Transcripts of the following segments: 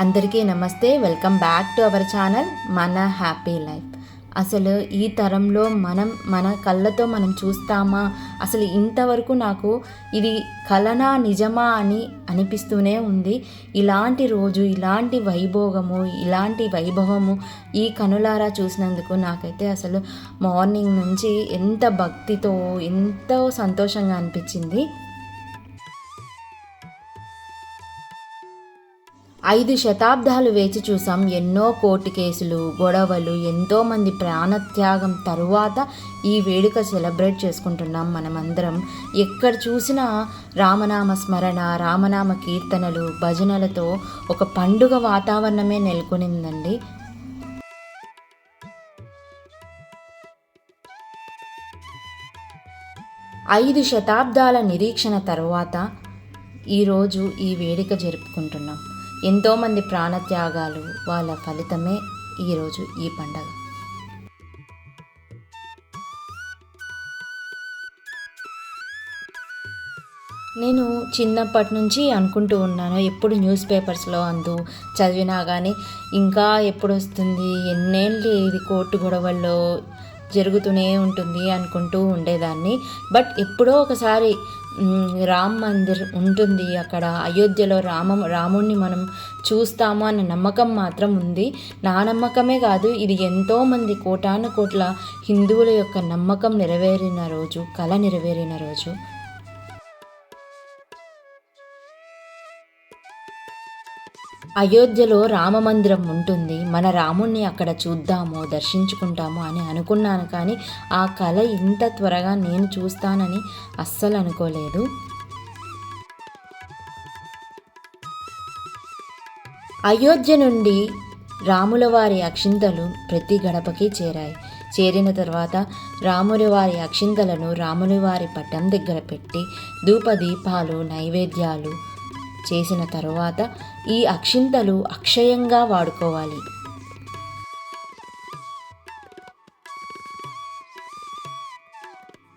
అందరికీ నమస్తే welcome back to our channel మన హ్యాపీ లైఫ్ అసలు ఈ తరంలో మనం మన కళ్ళతో మనం చూస్తామా? అసలు ఇంతవరకు నాకు ఇది కలనా నిజమా అని అనిపిస్తూనే ఉంది. ఇలాంటి రోజు ఇలాంటి వైభోగము ఇలాంటి వైభవము ఈ కనులారా చూసినందుకు నాకైతే అసలు మార్నింగ్ నుంచి ఎంత భక్తితో ఎంతో సంతోషంగా అనిపించింది. ఐదు శతాబ్దాలు వేచి చూసాం ఎన్నో కోర్టు కేసులు గొడవలు ఎంతోమంది ప్రాణత్యాగం తరువాత ఈ వేడుక సెలబ్రేట్ చేసుకుంటున్నాం మనమందరం. ఎక్కడ చూసినా రామనామ స్మరణ రామనామ కీర్తనలు భజనలతో ఒక పండుగ వాతావరణమే నెలకొనిందండి. ఐదు శతాబ్దాల నిరీక్షణ తర్వాత ఈరోజు ఈ వేడుక జరుపుకుంటున్నాం. ఎంతోమంది ప్రాణత్యాగాలు వాళ్ళ ఫలితమే ఈరోజు ఈ పండగ. నేను చిన్నప్పటి నుంచి అనుకుంటూ ఉన్నాను ఎప్పుడు న్యూస్ పేపర్స్లో అందు చదివినా కానీ ఇంకా ఎప్పుడు వస్తుంది ఎన్నేళ్ళు ఇది కోర్టు గొడవల్లో జరుగుతూనే ఉంటుంది అనుకుంటూ ఉండేదాన్ని. బట్ ఎప్పుడో ఒకసారి రామ్ మందిర్ ఉంటుంది అక్కడ. అయోధ్యలో రామ రాముణ్ణి మనం చూస్తాము అన్న నమ్మకం మాత్రం ఉంది. నా నమ్మకమే కాదు ఇది ఎంతోమంది కోటాను కోట్ల హిందువుల యొక్క నమ్మకం నెరవేరిన రోజు కళ నెరవేరిన రోజు. అయోధ్యలో రామమందిరం ఉంటుంది. మన రాముణ్ణి అక్కడ చూద్దాము దర్శించుకుంటాము అని అనుకున్నాను కానీ ఆ కళ ఇంత త్వరగా నేను చూస్తానని అస్సలు అనుకోలేదు. అయోధ్య నుండి రాముల వారి అక్షింతలు ప్రతి గడపకి చేరాయి. చేరిన తర్వాత రాముని వారి అక్షింతలను రాముని వారి పట్టం దగ్గర పెట్టి ధూపదీపాలు నైవేద్యాలు చేసిన తరువాత ఈ అక్షింతలు అక్షయంగా వాడుకోవాలి.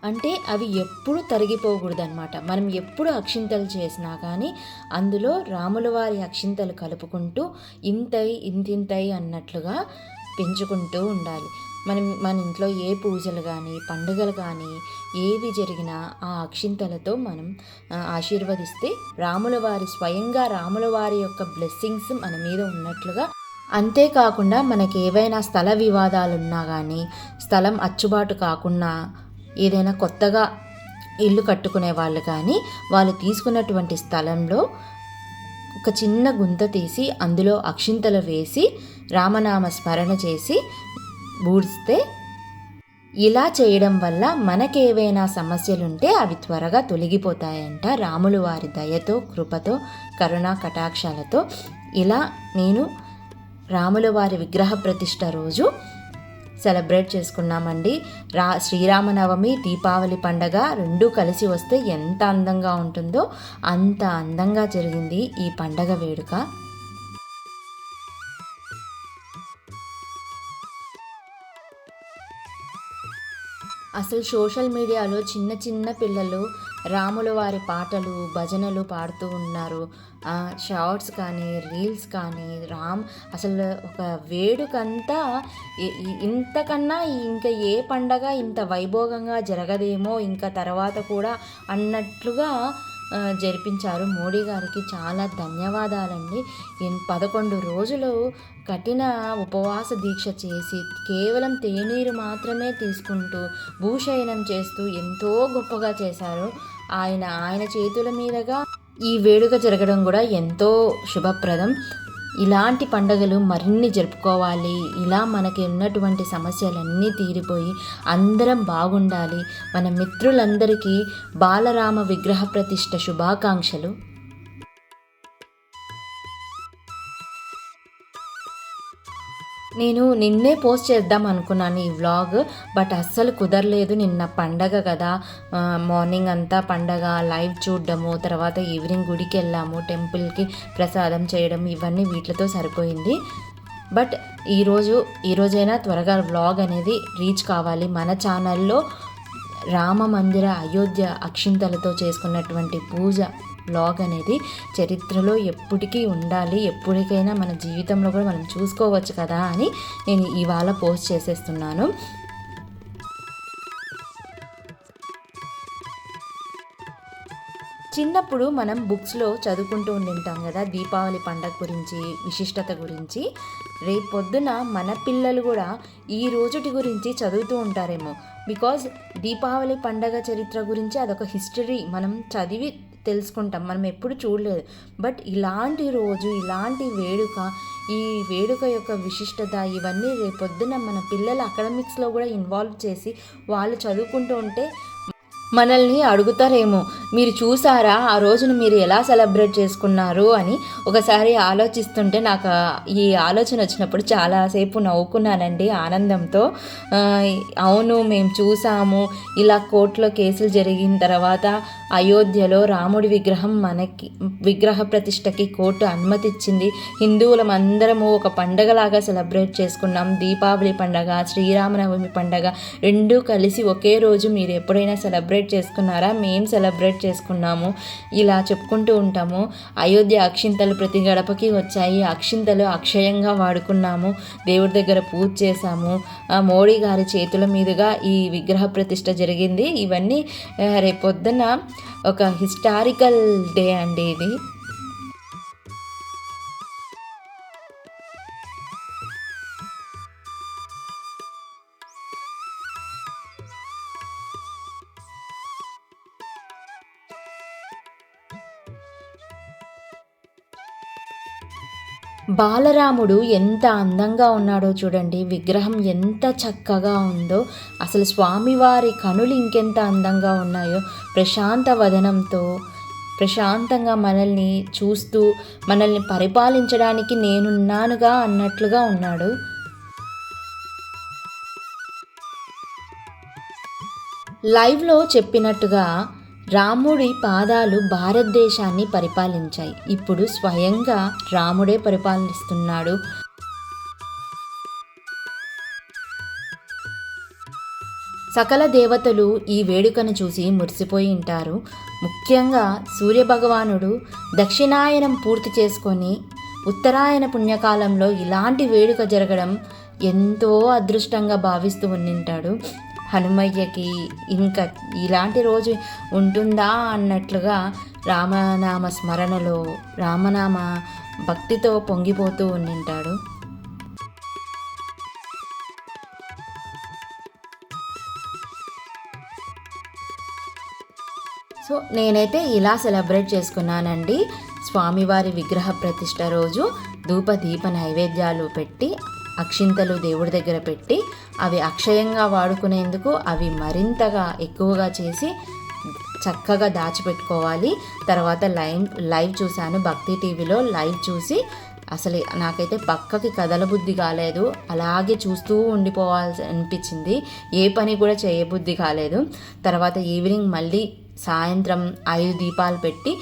అంటే అవి ఎప్పుడు తరిగిపోకూడదన్నమాట. మనం ఎప్పుడు అక్షింతలు చేసినా కానీ అందులో రాముల వారి అక్షింతలు కలుపుకుంటూ ఇంతై ఇంతింతై అన్నట్లుగా పెంచుకుంటూ ఉండాలి. మనం మన ఇంట్లో ఏ పూజలు కానీ పండుగలు కానీ ఏవి జరిగినా ఆ అక్షింతలతో మనం ఆశీర్వదిస్తే రాముల వారి స్వయంగా రాముల వారి యొక్క బ్లెస్సింగ్స్ మన మీద ఉన్నట్లుగా. అంతేకాకుండా మనకి ఏవైనా స్థల వివాదాలు ఉన్నా కానీ స్థలం అచ్చుబాటు కాకుండా ఏదైనా కొత్తగా ఇల్లు కట్టుకునే వాళ్ళు కానీ వాళ్ళు తీసుకున్నటువంటి స్థలంలో ఒక చిన్న గుంత తీసి అందులో అక్షింతలు వేసి రామనామ స్మరణ చేసి బూడిస్తే ఇలా చేయడం వల్ల మనకేవైనా సమస్యలుంటే అవి త్వరగా తొలగిపోతాయంట. రాములు వారి దయతో కృపతో కరుణా కటాక్షాలతో ఇలా నేను రాముల వారి విగ్రహ ప్రతిష్ట రోజు సెలబ్రేట్ చేసుకున్నామండి. రా శ్రీరామనవమి దీపావళి పండగ రెండూ కలిసి వస్తే ఎంత అందంగా ఉంటుందో అంత అందంగా జరిగింది ఈ పండగ వేడుక. అసలు సోషల్ మీడియాలో చిన్న చిన్న పిల్లలు రాముల వారి పాటలు భజనలు పాడుతూ ఉన్నారు. షార్ట్స్ కానీ రీల్స్ కానీ రామ్ అసలు ఒక వేడుకంతా ఇంతకన్నా ఇంకా ఏ పండగ ఇంత వైభోగంగా జరగదేమో ఇంకా తర్వాత కూడా అన్నట్లుగా జరిపించారు. మోడీ గారికి చాలా ధన్యవాదాలండి. పదకొండు రోజులు కఠిన ఉపవాస దీక్ష చేసి కేవలం తేనీరు మాత్రమే తీసుకుంటూ భూశయనం చేస్తూ ఎంతో గొప్పగా చేశారు. ఆయన ఆయన చేతుల మీదుగా ఈ వేడుక జరగడం కూడా ఎంతో శుభప్రదం. ఇలాంటి పండుగలు మరిన్ని జరుపుకోవాలి. ఇలా మనకి ఉన్నటువంటి సమస్యలన్నీ తీరిపోయి అందరం బాగుండాలి. మన మిత్రులందరికీ బాలరామ విగ్రహ ప్రతిష్ట శుభాకాంక్షలు. నేను నిన్నే పోస్ట్ చేద్దాం అనుకున్నాను ఈ వ్లాగ్ బట్ అస్సలు కుదరలేదు. నిన్న పండగ కదా. మార్నింగ్ అంతా పండగ లైవ్ చూడడము తర్వాత ఈవినింగ్ గుడికి వెళ్ళాము టెంపుల్కి ప్రసాదం చేయడం ఇవన్నీ వీటితో సరిపోయింది. బట్ ఈరోజు ఈరోజైనా త్వరగా వ్లాగ్ అనేది రీచ్ కావాలి. మన ఛానల్లో రామ మందిర అయోధ్య అక్షింతలతో చేసుకున్నటువంటి పూజ బ్లాగ్ అనేది చరిత్రలో ఎప్పటికీ ఉండాలి. ఎప్పటికైనా మన జీవితంలో కూడా మనం చూసుకోవచ్చు కదా అని నేను ఇవాళ పోస్ట్ చేసేస్తున్నాను. చిన్నప్పుడు మనం బుక్స్లో చదువుకుంటూ ఉండింటాం కదా దీపావళి పండగ గురించి విశిష్టత గురించి. రేపు పొద్దున మన పిల్లలు కూడా ఈ రోజుటి గురించి చదువుతూ ఉంటారేమో. బికాజ్ దీపావళి పండగ చరిత్ర గురించి అదొక హిస్టరీ. మనం చదివి తెలుసుకుంటాం. మనం ఎప్పుడు చూడలేదు. బట్ ఇలాంటి రోజు ఇలాంటి వేడుక ఈ వేడుక యొక్క విశిష్టత ఇవన్నీ రేపొద్దున మన పిల్లల అకాడమిక్స్లో కూడా ఇన్వాల్వ్ చేసి వాళ్ళు చదువుకుంటూ ఉంటే మనల్ని అడుగుతారేమో. మీరు చూసారా? ఆ రోజును మీరు ఎలా సెలబ్రేట్ చేసుకున్నారు? అని ఒకసారి ఆలోచిస్తుంటే నాకు ఈ ఆలోచన వచ్చినప్పుడు చాలాసేపు నవ్వుకున్నానండి ఆనందంతో. అవును మేము చూసాము. ఇలా కోర్టులో కేసులు జరిగిన తర్వాత అయోధ్యలో రాముడి విగ్రహం మనకి విగ్రహ ప్రతిష్టకి కోర్టు అనుమతి ఇచ్చింది హిందువులం అందరము ఒక పండగలాగా సెలబ్రేట్ చేసుకున్నాం. దీపావళి పండగ శ్రీరామనవమి పండగ రెండూ కలిసి ఒకే రోజు మీరు ఎప్పుడైనా సెలబ్రేట్ చేసుకున్నారా? మేం సెలబ్రేట్ చేసుకున్నాము. ఇలా చెప్పుకుంటూ ఉంటాము. అయోధ్య అక్షింతలు ప్రతి గడపకి వచ్చాయి. అక్షింతలు అక్షయంగా వాడుకున్నాము. దేవుడి దగ్గర పూజ చేశాము. మోడీ గారి చేతుల మీదుగా ఈ విగ్రహ ప్రతిష్ట జరిగింది. ఇవన్నీ రేపొద్దున ఒక హిస్టారికల్ డే అండి ఇది. బాలరాముడు ఎంత అందంగా ఉన్నాడో చూడండి. విగ్రహం ఎంత చక్కగా ఉందో అసలు స్వామివారి కనులు ఇంకెంత అందంగా ఉన్నాయో ప్రశాంత వదనంతో ప్రశాంతంగా మనల్ని చూస్తూ మనల్ని పరిపాలించడానికి నేనున్నానుగా అన్నట్లుగా ఉన్నాడు. లైవ్లో చెప్పినట్టుగా రాముడి పాదాలు భారతదేశాన్ని పరిపాలించాయి. ఇప్పుడు స్వయంగా రాముడే పరిపాలిస్తున్నాడు. సకల దేవతలు ఈ వేడుకను చూసి మురిసిపోయి ఉంటారు. ముఖ్యంగా సూర్యభగవానుడు దక్షిణాయనం పూర్తి చేసుకొని ఉత్తరాయణ పుణ్యకాలంలో ఇలాంటి వేడుక జరగడం ఎంతో అదృష్టంగా భావిస్తూ ఉండింటాడు. హనుమయ్యకి ఇంకా ఇలాంటి రోజు ఉంటుందా అన్నట్లుగా రామనామ స్మరణలో రామనామ భక్తితో పొంగిపోతూ ఉండింటాడు. సో నేనైతే ఇలా సెలబ్రేట్ చేసుకున్నానండి. స్వామివారి విగ్రహ ప్రతిష్ట రోజు ధూప దీప నైవేద్యాలు పెట్టి అక్షింతలు దేవుడి దగ్గర పెట్టి అవి అక్షయంగా వాడుకునేందుకు అవి మరింతగా ఎక్కువగా చేసి చక్కగా దాచిపెట్టుకోవాలి. తర్వాత లైవ్ లైవ్ చూశాను. భక్తి టీవీలో లైవ్ చూసి అసలు నాకైతే పక్కకి కదలబుద్ధి కాలేదు. అలాగే చూస్తూ ఉండిపోవాల్సి అనిపించింది. ఏ పని కూడా చేయబుద్ధి కాలేదు. తర్వాత ఈవినింగ్ మళ్ళీ సాయంత్రం ఐదు దీపాలు పెట్టి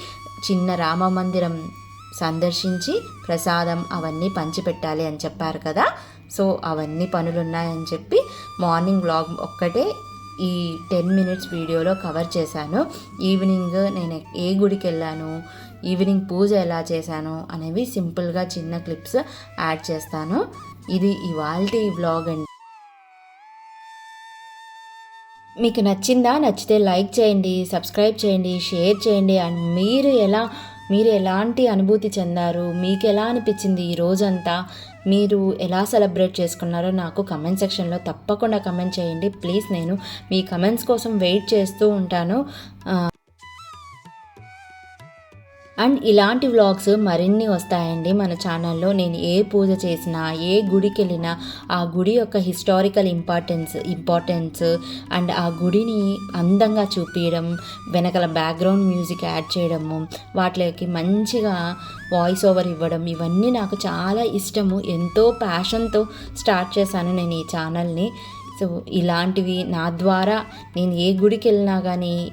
చిన్న రామ మందిరం సందర్శించి ప్రసాదం అవన్నీ పంచిపెట్టాలి అని చెప్పారు కదా. సో అవన్నీ పనులు ఉన్నాయని చెప్పి మార్నింగ్ వ్లాగ్ ఒక్కటే ఈ టెన్ మినిట్స్ వీడియోలో కవర్ చేశాను. ఈవినింగ్ నేను ఏ గుడికి వెళ్ళాను ఈవినింగ్ పూజ ఎలా చేశాను అనేవి సింపుల్గా చిన్న క్లిప్స్ యాడ్ చేస్తాను. ఇది ఇవాల్టి వ్లాగ్ అండి. మీకు నచ్చిందా? నచ్చితే లైక్ చేయండి సబ్స్క్రైబ్ చేయండి షేర్ చేయండి. అండ్ మీరు ఎలా మీరు ఎలాంటి అనుభూతి చెందారు? మీకు ఎలా అనిపించింది ఈ రోజంతా? మీరు ఎలా సెలబ్రేట్ చేసుకున్నారో నాకు కమెంట్ సెక్షన్లో తప్పకుండా కమెంట్ చేయండి. ప్లీజ్ నేను మీ కమెంట్స్ కోసం వెయిట్ చేస్తూ ఉంటాను. అండ్ ఇలాంటి వ్లాగ్స్ మరిన్ని వస్తాయండి మన ఛానల్లో. నేను ఏ పూజ చేసినా ఏ గుడికి వెళ్ళినా ఆ గుడి యొక్క హిస్టారికల్ ఇంపార్టెన్స్ ఇంపార్టెన్స్ అండ్ ఆ గుడిని అందంగా చూపించడం వెనకాల బ్యాక్గ్రౌండ్ మ్యూజిక్ యాడ్ చేయడము వాటికి మంచిగా వాయిస్ ఓవర్ ఇవ్వడం ఇవన్నీ నాకు చాలా ఇష్టము. ఎంతో ప్యాషన్తో స్టార్ట్ చేశాను నేను ఈ ఛానల్ని. సో ఇలాంటివి నా ద్వారా నేను ఏ గుడికి వెళ్ళినా కానీ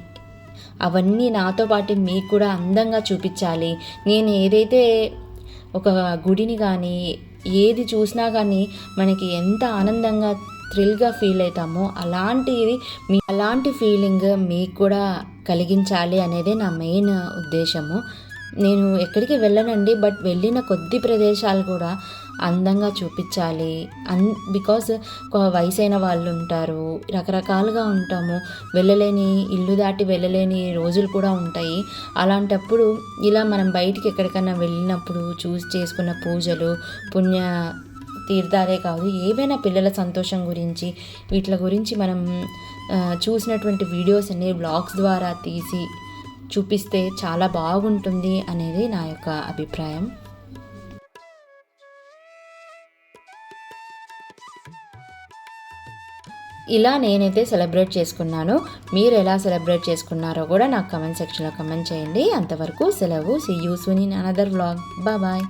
అవన్నీ నాతో పాటు మీకు కూడా అందంగా చూపించాలి. నేను ఏదైతే ఒక గుడిని కానీ ఏది చూసినా కానీ మనకి ఎంత ఆనందంగా థ్రిల్గా ఫీల్ అవుతామో అలాంటిది మీ అలాంటి ఫీలింగ్ మీకు కూడా కలిగించాలి అనేదే నా మెయిన్ ఉద్దేశము. నేను ఎక్కడికి వెళ్ళనండి బట్ వెళ్ళిన కొద్ది ప్రదేశాలు కూడా అందంగా చూపించాలి. అన్ బికాస్ వయసైన వాళ్ళు ఉంటారు రకరకాలుగా ఉంటాము. వెళ్ళలేని ఇల్లు దాటి వెళ్ళలేని రోజులు కూడా ఉంటాయి. అలాంటప్పుడు ఇలా మనం బయటికి ఎక్కడికైనా వెళ్ళినప్పుడు చూసి చేసుకున్న పూజలు పుణ్య తీర్థాలే కాదు ఏవైనా పిల్లల సంతోషం గురించి వీటి గురించి మనం చూసినటువంటి వీడియోస్ అన్ని బ్లాగ్స్ ద్వారా తీసి చూపిస్తే చాలా బాగుంటుంది అనేది నా యొక్క అభిప్రాయం. ఇలా నేనైతే సెలబ్రేట్ చేసుకున్నాను. మీరు ఎలా సెలబ్రేట్ చేసుకున్నారో కూడా నాకు కమెంట్ సెక్షన్లో కమెంట్ చేయండి. అంతవరకు సెలవు. See you soon in another vlog bye